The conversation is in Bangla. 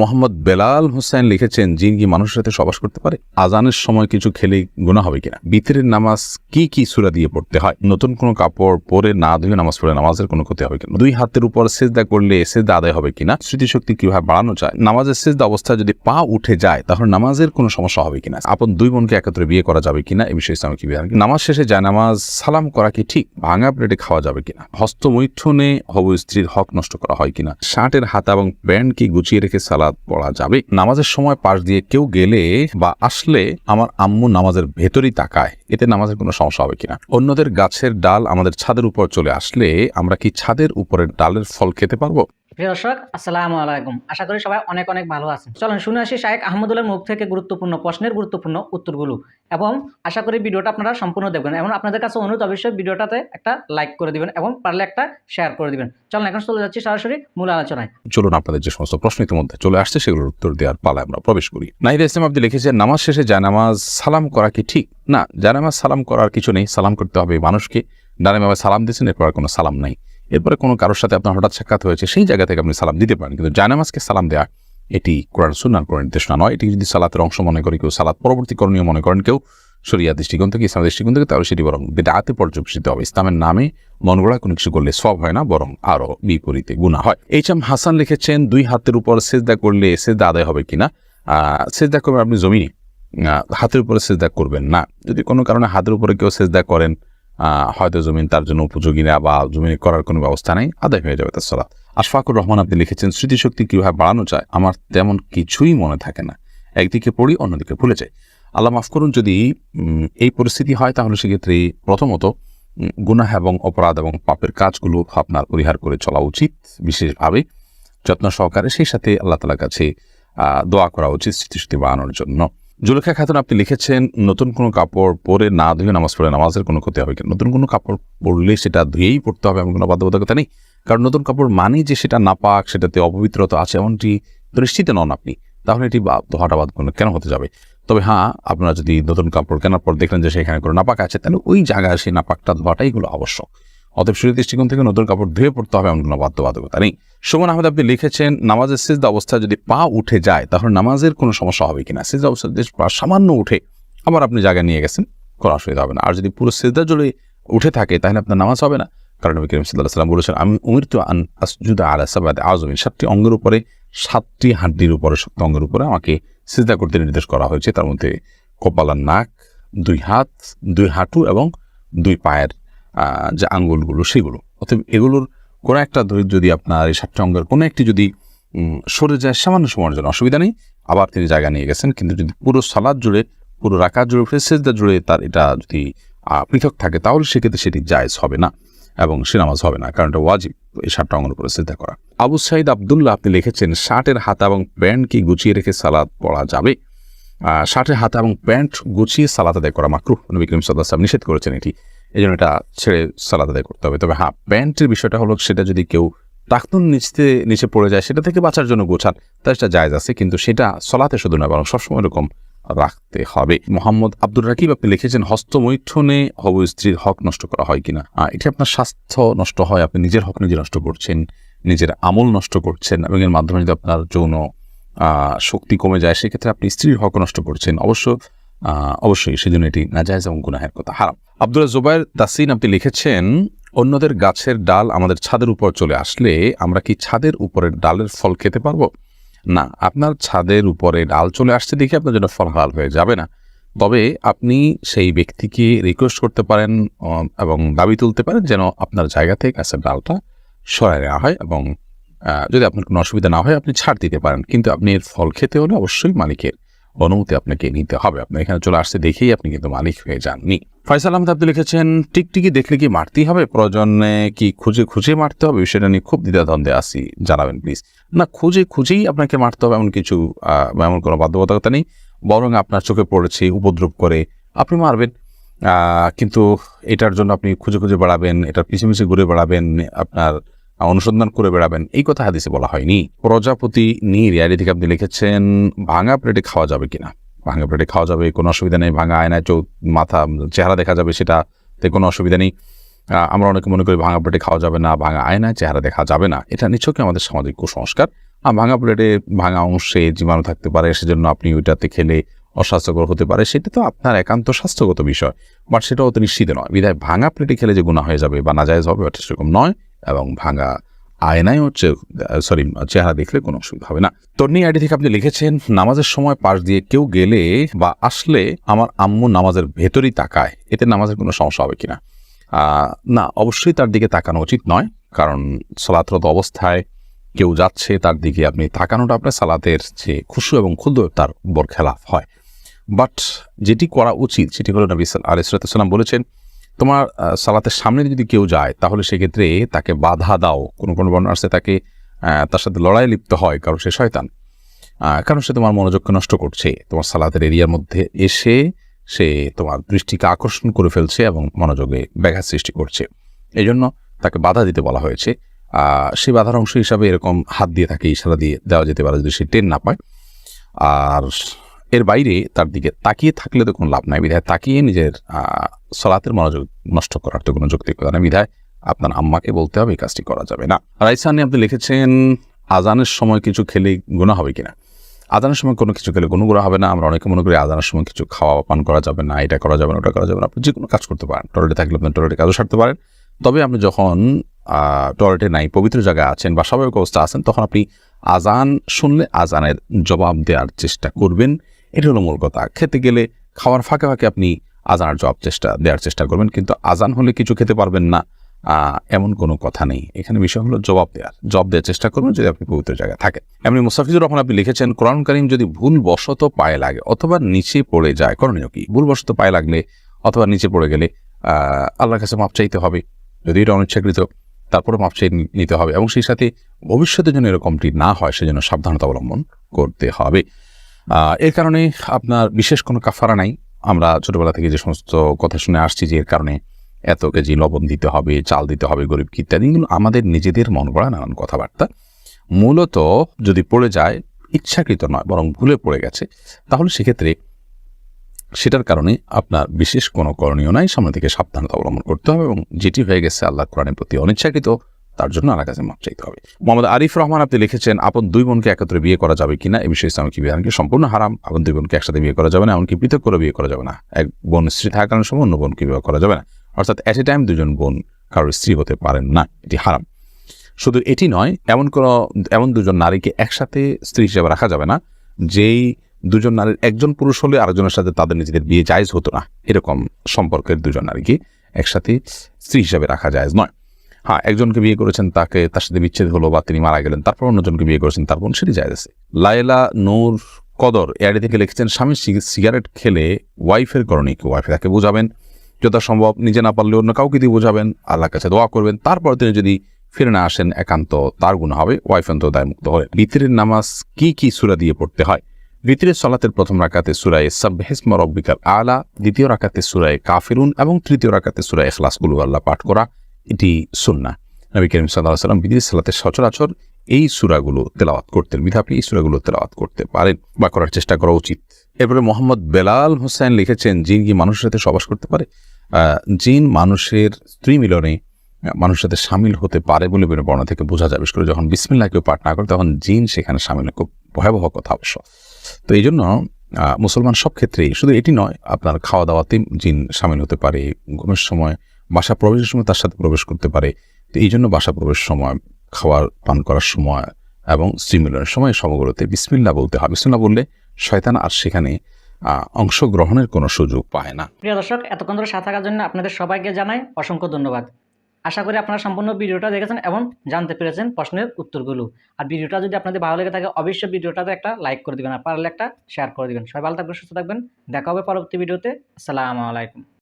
মোহাম্মদ বেলাল হোসেন লিখেছেন, জিন কি মানুষের সাথে সবাস করতে পারে? আজানের সময় কিছু খেলে গুণা হবে কিনা? বিতরের নামাজ কি কি সুরা দিয়ে পড়তে হয়? নতুন কোনো কাপড় পরে না ধুয়ে নামাজ পড়ে নামাজের কোনো ক্ষতি হবে কিনা? দুই হাতের উপর সেজদা করলে সেজদা আদায় হবে কিনা? স্মৃতিশক্তি কীভাবে বাড়ানো যায়? নামাজের সেজদা অবস্থায় যদি পা উঠে যায়, তাহলে নামাজের কোনো সমস্যা হবে কিনা? আপন দুই বোনকে একত্রে বিয়ে করা যাবে কিনা? এই বিষয়ে ইসলামে কি বিধান নামাজ শেষে যায়, নামাজ সালাম করা কি ঠিক? ভাঙা প্লেটে খাওয়া যাবে কিনা? হস্তমৈথুনে হব স্ত্রীর হক নষ্ট করা হয় কিনা? শার্টের হাতা এবং প্যান্ট কি গুছিয়ে রেখে সালাদ পড়া যাবে। নামাজের সময় পাশ দিয়ে কেউ গেলে বা আসলে আমার আম্মু নামাজের ভেতরই তাকায়, এতে নামাজের কোনো সমস্যা হবে কিনা? অন্যদের গাছের ডাল আমাদের ছাদের উপর চলে আসলে আমরা কি ছাদের উপরের ডালের ফল খেতে পারব? প্রিয় দর্শক, আসসালামু আলাইকুম। আশা করি সবাই অনেক অনেক ভালো আছেন। চলুন শুনে আসি শাহেক আহমদুল্লার মুখ থেকে গুরুত্বপূর্ণ প্রশ্নের গুরুত্বপূর্ণ উত্তরগুলো এবং আশা করি ভিডিওটা আপনারা সম্পূর্ণ দেখবেন এবং আপনাদের কাছে অনুরোধ, অবশ্যই ভিডিওটাতে একটা লাইক করে দিবেন এবং পারলে একটা শেয়ার করে দিবেন। চলুন, এখন চলে যাচ্ছি সরাসরি মূল আলোচনায়। চলুন, আপনাদের যে সমস্ত প্রশ্ন ইতিমধ্যে চলে আসছে, সেগুলোর উত্তর দেওয়ার পালায় আমরা প্রবেশ করি। নাহিদ ইসলাম আপনি লিখেছেন, নামাজ শেষে জানামাজ সালাম করা কি ঠিক? না, জানামাজ সালাম করার কিছু নেই। সালাম করতে হবে মানুষকে। ডানামাবে সালাম দিয়েছেন, এরপর কোনো সালাম নাই। এরপরে কোনো কারোর সাথে আপনার হঠাৎ সাক্ষাৎ হয়েছে, সেই জায়গা থেকে আপনি সালাম দিতে পারেন। কিন্তু জানামাজকে সালাম দেওয়া এটি কোরআন সুন্নার কোনো নির্দেশনা নয়। এটি যদি সালাতের অংশ মনে করি, কেউ সালাত পরবর্তী করণীয় মনে করেন, কেউ শরিয়া দৃষ্টিকোণ থেকে ইসলামের দৃষ্টিকোণ থেকে, তাহলে সেটি বরং বেদাতে পর্যবেসিত হবে। ইসলামের নামে মন গড়া কোনো কিছু করলে সব হয় না, বরং আরও বিপরীতে গুণা হয়। এইচ এম হাসান লিখেছেন, দুই হাতের উপর সেজদা করলে সেজদা আদায় হবে কিনা? সেজদা করবেন আপনি জমিনে হাতের উপরে সেজদা করবেন না। যদি কোনো কারণে হাতের উপরে কেউ সেজদা করেন হয়তো জমিন তার জন্য উপযোগী না বা জমিন করার কোনো ব্যবস্থা নেই, আদায় হয়ে যাবে তার সলাৎ আশফাকুর রহমান আপনি লিখেছেন, স্মৃতিশক্তি কীভাবে বাড়ানো যায়, আমার তেমন কিছুই মনে থাকে না। একদিকে পড়ি, অন্যদিকে ভুলে যায় আল্লাহ মাফ করুন, যদি এই পরিস্থিতি হয়, তাহলে সেক্ষেত্রে প্রথমত গুনাহ এবং অপরাধ এবং পাপের কাজগুলো আপনার পরিহার করে চলা উচিত বিশেষভাবে। যত্ন সহকারে সেই সাথে আল্লাহ তালার কাছে দোয়া করা উচিত স্মৃতিশক্তি বাড়ানোর জন্য। জুলেখা খাতুন, আপনি লিখেছেন, নতুন কোনো কাপড় পরে না ধুয়ে নামাজ পড়ে, নামাজের কোনো ক্ষতি হবে কিনা? নতুন কোনো কাপড় পরলে সেটা ধুয়েই পড়তে হবে এমন কোনো বাধ্যবাধকতা নেই। কারণ নতুন কাপড় মানেই যে সেটা নাপাক, সেটাতে অপবিত্রতা আছে, এমনটি দৃষ্টিতে নন আপনি। তাহলে এটি ধোয়াটা বাদ কোনো কেন হতে যাবে? তবে হ্যাঁ আপনারা যদি নতুন কাপড় কেনার পর দেখলেন যে সেখানে কোনো নাপাক আছে, তাহলে ওই জায়গায় সেই নাপাকটা ধোয়াটাই হলো আবশ্যক। অতএব শরীর দৃষ্টিকোণ থেকে নতুন কাপড় ধুয়ে পড়তে হবে এমন কোনো বাধ্যবাধকতা নেই। সুমন আহমেদ, আপনি লিখেছেন, নামাজের সিজদা অবস্থায় যদি পা উঠে যায়, তাহলে নামাজের কোনো সমস্যা হবে কিনা? সিজদা অবস্থায় যদি পা সামান্য উঠে, আবার আপনি জায়গায় নিয়ে গেছেন, কোনো অসুবিধা হবে না। আর যদি পুরো সিজদা জুড়ে উঠে থাকে, তাহলে আপনার নামাজ হবে না। কারণ নবী করিম সাল্লাহ সাল্লাম বলেছেন, আমি উমির তো আন আসজুদা আলা সাবাদ আজমিন সাতটি অঙ্গের উপরে, সাতটি হাড্ডির উপরে, শক্ত অঙ্গের উপরে আমাকে সিজদা করতে নির্দেশ করা হয়েছে। তার মধ্যে কপালার নাক, দুই হাত, দুই হাঁটু এবং দুই পায়ের যে আঙ্গুলগুলো, সেগুলো। অতএব এগুলোর কোনো একটা যদি আপনার এই সাতটি অঙ্গের কোনো একটি যদি সরে যায়, সামান্য সময়ের জন্য অসুবিধা নেই। আবার তিনি জায়গা নিয়ে গেছেন, কিন্তু যদি পুরো সালাদ জুড়ে, পুরো রাকাত জুড়ে ফেসেজদা জুড়ে তার এটা যদি পৃথক থাকে, তাহলে সেক্ষেত্রে সেটি জায়েজ হবে না এবং সে নামাজ হবে না কারণ এটা ওয়াজিব এই সাতটা অঙ্গের উপরে সিদ্ধা করা। আবু সাইদ আবদুল্লাহ, আপনি লিখেছেন শার্টের হাতা এবং প্যান্ট কি গুছিয়ে রেখে সালাদ পড়া যাবে? শার্টের হাতা এবং প্যান্ট গুছিয়ে সালাদ আদায় করা মাকরুহ। নবী করিম সাল্লাহ সাল্লাম নিষেধ করেছেন এটি। এই জন্য এটা ছেড়ে সালাদ আদায় করতে হবে। তবে হ্যাঁ প্যান্টের বিষয়টা হলো সেটা যদি কেউ টাকনুন নিচতে, নিচে পড়ে যায়, সেটা থেকে বাঁচার জন্য গোছান, তার সেটা জায়জ আছে, কিন্তু সেটা সলাতে শুধু না, বরং সবসময় এরকম রাখতে হবে। মোহাম্মদ আব্দুর রাকিব, আপনি লিখেছেন, হস্তমৈথুনে হব স্ত্রীর হক নষ্ট করা হয় কিনা? এটি আপনার স্বাস্থ্য নষ্ট হয়, আপনি নিজের হক নিজে নষ্ট করছেন, নিজের আমল নষ্ট করছেন, এবং এর মাধ্যমে যদি আপনার যৌন শক্তি কমে যায়, সেক্ষেত্রে আপনি স্ত্রীর হক নষ্ট করছেন। অবশ্য অবশ্যই, সেজন্য এটি নাজায়জ এবং গুনাহের কথা। হারাম। আব্দুল জুবাইর তাসিন আপনি লিখেছেন, অন্যদের গাছের ডাল আমাদের ছাদের উপর চলে আসলে আমরা কি ছাদের উপরের ডালের ফল খেতে পারব? না, আপনার ছাদের উপরে ডাল চলে আসছে দেখে আপনার জন্য ফল হালাল হয়ে যাবে না। তবে আপনি সেই ব্যক্তিকে রিকোয়েস্ট করতে পারেন এবং দাবি তুলতে পারেন যেন আপনার জায়গা থেকে গাছের ডালটা সরাই নেওয়া হয় এবং যদি আপনার কোনো অসুবিধা না হয় আপনি ছাড় দিতে পারেন। কিন্তু আপনি এর ফল খেতে হলে অবশ্যই মালিকের অনুমতি আপনাকে নিতে হবে। আপনি এখানে চলে আসতে দেখেই আপনি কিন্তু মালিক হয়ে যাননি। ফয়সাল আহমেদ, আপনি লিখেছেন, টিকটিকি দেখলে কি মারতেই হবে? প্রয়োজনে কি খুঁজে খুঁজে মারতে হবে? বিষয়টা নিয়ে খুব দ্বিধাদ্বন্দ্বে আসি জানাবেন প্লিজ না, খুঁজে খুঁজেই আপনাকে মারতে হবে এমন কিছু এমন কোনো বাধ্যবাধকতা নেই। বরং আপনার চোখে পড়েছে, উপদ্রব করে আপনি মারবেন। কিন্তু এটার জন্য আপনি খুঁজে খুঁজে বেড়াবেন, এটার পিছিয়ে পিছিয়ে ঘুরে বেড়াবেন, আপনার অনুসন্ধান করে বেড়াবেন। এই কথা হাদিসে বলা হয়নি। প্রজাপতি নীর ইয়ারি থেকে আপনি লিখেছেন, ভাঙা প্লেটে খাওয়া যাবে কিনা? ভাঙা প্লেটে খাওয়া যাবে, কোনো অসুবিধা নেই, ভাঙা আয়নায় চৌ মাথা, চেহারা দেখা যাবে সেটাতে কোনো অসুবিধা নেই। আমরা অনেকে মনে করি ভাঙা প্লেটে খাওয়া যাবে না, ভাঙা আয়নায় চেহারা দেখা যাবে না। এটা নিছকই আমাদের সামাজিক কুসংস্কার। আর ভাঙা প্লেটে ভাঙা অংশে জীবাণু থাকতে পারে, সেজন্য আপনি ওইটাতে খেলে অস্বাস্থ্যকর হতে পারে। সেটা তো আপনার একান্ত স্বাস্থ্যগত বিষয়, বাট সেটা অত নিশ্চিত নয়। বিধায় ভাঙা প্লেটে খেলে যে গুণা হয়ে যাবে বা নাজায়জ হবে সেরকম নয়। এবং ভাঙা আয়নায় হচ্ছে সরি চেহারা দেখলে কোনো অসুবিধা হবে না। তন্নি আইডি থেকে আপনি লিখেছেন, নামাজের সময় পাশ দিয়ে কেউ গেলে বা আসলে আমার আম্মু নামাজের ভেতরই তাকায়। এতে নামাজের কোনো সমস্যা হবে কিনা? না, অবশ্যই তার দিকে তাকানো উচিত নয়, কারণ সলাতরত অবস্থায় কেউ যাচ্ছে, তার দিকে আপনি তাকানোটা আপনার সালাতের যে খুশু এবং ক্ষুদ্র তার বর খেলাফ হয়। বাট যেটি করা উচিত, সেটি হলো নবী আলিসাল্লাম বলেছেন তোমার সালাতের সামনে যদি কেউ যায়, তাহলে সেক্ষেত্রে তাকে বাধা দাও। কোনো কোনো আসছে তাকে তার সাথে লড়াই লিপ্ত হয়, কারণ সে শয়তান। কারণ সে তোমার মনোযোগকে নষ্ট করছে। তোমার সালাতের এরিয়ার মধ্যে এসে সে তোমার দৃষ্টিকে আকর্ষণ করে ফেলছে এবং মনোযোগে ব্যাঘাত সৃষ্টি করছে। এই জন্য তাকে বাধা দিতে বলা হয়েছে। সেই বাধার অংশ হিসাবে এরকম হাত দিয়ে তাকে ইশারা দিয়ে দেওয়া যেতে পারে যদি সে টেন না পায়। আর এর বাইরে তার দিকে তাকিয়ে থাকলে তো কোনো লাভ নাই। বিধায় তাকিয়ে নিজের সলাতের মনোযোগ নষ্ট করার তো কোনো যৌক্তিকতা নেই। বিধায় আপনার আম্মাকে বলতে হবে এই কাজটি করা যাবে না। রাইসানি, আপনি লিখেছেন, আজানের সময় কিছু খেলে গুণা হবে কিনা? আজানের সময় কোনো কিছু খেলে কোনো হবে না। আমরা অনেকে মনে করি আজানের সময় কিছু খাওয়া পান করা যাবে না, এটা করা যাবে না, ওটা করা যাবে না। আপনি যে কোনো কাজ করতে পারেন। টয়লেটে থাকলে আপনি টয়লেটে কাজও সারতে পারেন। তবে আপনি যখন টয়লেটে নাই, পবিত্র জায়গায় আছেন বা স্বাভাবিক অবস্থা আছেন, তখন আপনি আজান শুনলে আজানের জবাব দেওয়ার চেষ্টা করবেন। এটা হলো মূল কথা। খেতে গেলে খাওয়ার ফাঁকে ফাঁকে আপনি আজানের জবাব চেষ্টা দেওয়ার চেষ্টা করবেন, কিন্তু আজান হলে কিছু খেতে পারবেন না এমন কোনো কথা নেই। এখানে বিষয় হলো জবাব দেওয়ার জবাব দেওয়ার চেষ্টা করবেন যদি আপনি পবিত্র জায়গায় থাকেন। এমনি মুসাফিজুর রহমান আপনি লিখেছেন, কোরআন করিম যদি ভুলবশত পায়ে লাগে, অথবা নিচে পড়ে যায়, করণীয় কি? ভুলবশত পায়ে লাগলে অথবা নিচে পড়ে গেলে আল্লাহর কাছে মাপ চাইতে হবে। যদি এটা অনিচ্ছাকৃত তারপরে মাপ চাই নিতে হবে। এবং সেই সাথে ভবিষ্যতে যেন এরকমটি না হয়, সেজন্য সাবধানতা অবলম্বন করতে হবে। এর কারণে আপনার বিশেষ কোনো কাফারা নাই। আমরা ছোটবেলা থেকে যে সমস্ত কথা শুনে আসছি যে এর কারণে এত কেজি লবণ দিতে হবে, চাল দিতে হবে, গরিব ইত্যাদি, এগুলো আমাদের নিজেদের মন গড়া নানান কথাবার্তা। মূলত যদি পড়ে যায়, ইচ্ছাকৃত নয়, বরং ভুলে পড়ে গেছে, তাহলে সেক্ষেত্রে সেটার কারণে আপনার বিশেষ কোনো করণীয় নাই। সামনে থেকে সাবধানতা অবলম্বন করতে হবে এবং যেটি হয়ে গেছে আল্লাহ কোরআনের প্রতি অনিচ্ছাকৃত তার জন্য আল্লাহ কাছে মাপ চাইতে হবে। মোহাম্মদ আরিফ রহমান, আপনি লিখেছেন, আপন দুই বোনকে একত্রে বিয়ে করা যাবে কিনা? এই বিষয়ে ইসলামিক বিধান কি সম্পূর্ণ হারাম। আপন দুই বোনকে একসাথে বিয়ে করা যাবে না, এমনকি পৃথক করে বিয়ে করা যাবে না। এক বোন স্ত্রী থাকার কারণে সময়, অন্য বোনকে বিয়ে করা যাবে না। অর্থাৎ অ্যাট এ টাইম দুজন বোন কারোর স্ত্রী হতে পারেন না। এটি হারাম। শুধু এটি নয়, এমন কোনো, এমন দুজন নারীকে একসাথে স্ত্রী হিসেবে রাখা যাবে না, যেই দুজন নারীর একজন পুরুষ হলে আরেকজনের সাথে তাদের নিজেদের বিয়ে জায়জ হতো না। এরকম সম্পর্কের দুজন নারীকে একসাথে স্ত্রী হিসেবে রাখা জায়জ নয়। হ্যাঁ একজনকে বিয়ে করেছেন, তাকে, তার সাথে বিচ্ছেদ হলো বা তিনি মারা গেলেন, তারপর অন্যজনকে বিয়ে করেছেন তারপর সেটি জায়জ আছে লায়লা নূর কদর এআডি থেকে লিখেছেন, স্বামী সিগারেট খেলে ওয়াইফের করণে কি? ওয়াইফে তাকে বোঝাবেন, যথাসম্ভব নিজে না পারলে অন্য কাউকে দিয়ে বোঝাবেন, আল্লাহর কাছে দোয়া করবেন, তারপর তিনি যদি ফিরে না আসেন, একান্ত তার গুণ হবে, ওয়াইফ অন্ত দায়মুক্ত হলে বিতিরের নামাজ কি কি সুরা দিয়ে পড়তে হয়? বিতিরের সলাতের প্রথম রাকাতে সুরায় সাবহেসমা রব্বিকার আলা, দ্বিতীয় রাকাতে সুরায় কাফিরুন এবং তৃতীয় রাকাতে সুরায় এখলাসগুলো আল্লাহ পাঠ করা। এটি সুন্না নবী করিম সাল্লাহ সাল্লাম বিদির সালাতে সচরাচর এই সুরাগুলো তেলাওয়াত করতেন। বিধা আপনি এই সুরাগুলো তেলাওয়াত করতে পারেন বা করার চেষ্টা করা উচিত। এরপরে মোহাম্মদ বেলাল হোসেন লিখেছেন, জিন কি মানুষের সাথে সবাস করতে পারে? জিন মানুষের স্ত্রী মিলনে মানুষের সাথে সামিল হতে পারে বলে বর্ণনা থেকে বোঝা বিশেষ করে যখন বিসমিল্লা কেউ পাঠ না করে, তখন জিন সেখানে সামিল খুব ভয়াবহ কথা অবশ্য। তো এই জন্য মুসলমান সব ক্ষেত্রেই, শুধু এটি নয়, আপনার খাওয়া দাওয়াতে জিন সামিল হতে পারে। ঘুমের সময় বাসা প্রবেশের সময় তার সাথে প্রবেশ করতে পারে। তো এই জন্য বাসা প্রবেশের সময়, খাওয়ার, পান করার সময় এবং স্ত্রী মিলনের সময় সমগুলোতে বিসমিল্লা বলতে হয়। বিসমিল্লা বললে শয়তান আর সেখানে অংশগ্রহণের কোনো সুযোগ পায় না। প্রিয় দর্শক, এতক্ষণ ধরে সাথে থাকার জন্য আপনাদের সবাইকে জানাই অসংখ্য ধন্যবাদ। আশা করি আপনারা সম্পূর্ণ ভিডিওটা দেখেছেন এবং জানতে পেরেছেন প্রশ্নের উত্তরগুলো। আর ভিডিওটা যদি আপনাদের ভালো লেগে থাকে, অবশ্যই ভিডিওটাতে একটা লাইক করে দিবেন আর পারলে একটা শেয়ার করে দিবেন। সবাই ভালো থাকবেন, সুস্থ থাকবেন। দেখা হবে পরবর্তী ভিডিওতে। আসসালামু আলাইকুম।